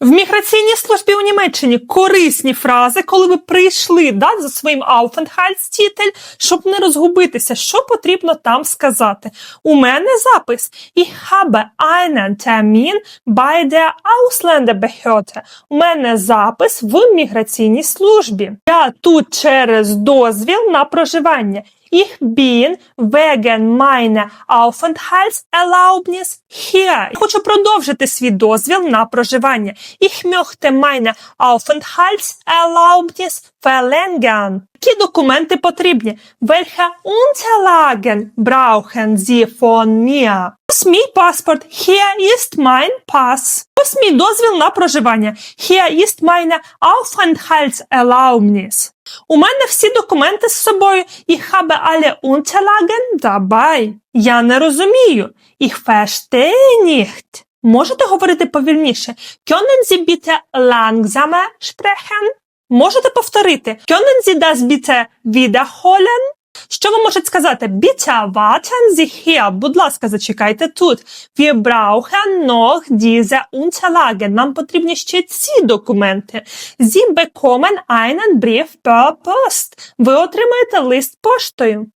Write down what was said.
В міграційній службі у Німеччині корисні фрази, коли ви прийшли да, за своїм Aufenthaltstitel, щоб не розгубитися, що потрібно там сказати. У мене запис Ich habe einen Termin bei der Ausländerbehörde. У мене запис в міграційній службі. Я тут через дозвіл на проживання. Ich bin wegen meiner Aufenthaltserlaubnis hier. Я хочу продовжити свій дозвіл на проживання. Ich möchte meine Aufenthaltserlaubnis verlängern. Які документи потрібні? Welche Unterlagen brauchen Sie von mir? Ось мій паспорт. Hier ist mein Pass. Ось мій дозвіл на проживання. Hier ist meine Aufenthaltserlaubnis. У мене всі документи з собою. Ich habe alle Unterlagen dabei. Я не розумію. Ich verstehe nicht. Можете говорити повільніше? Können Sie bitte langsamer sprechen? Можете повторити? Können Sie das bitte wiederholen? Що ви можете сказати? Bitte warten Sie hier. Будь ласка, зачекайте тут. Wir brauchen noch diese Unterlagen. Нам потрібні ще ці документи. Sie bekommen einen Brief per Post. Ви отримаєте лист поштою.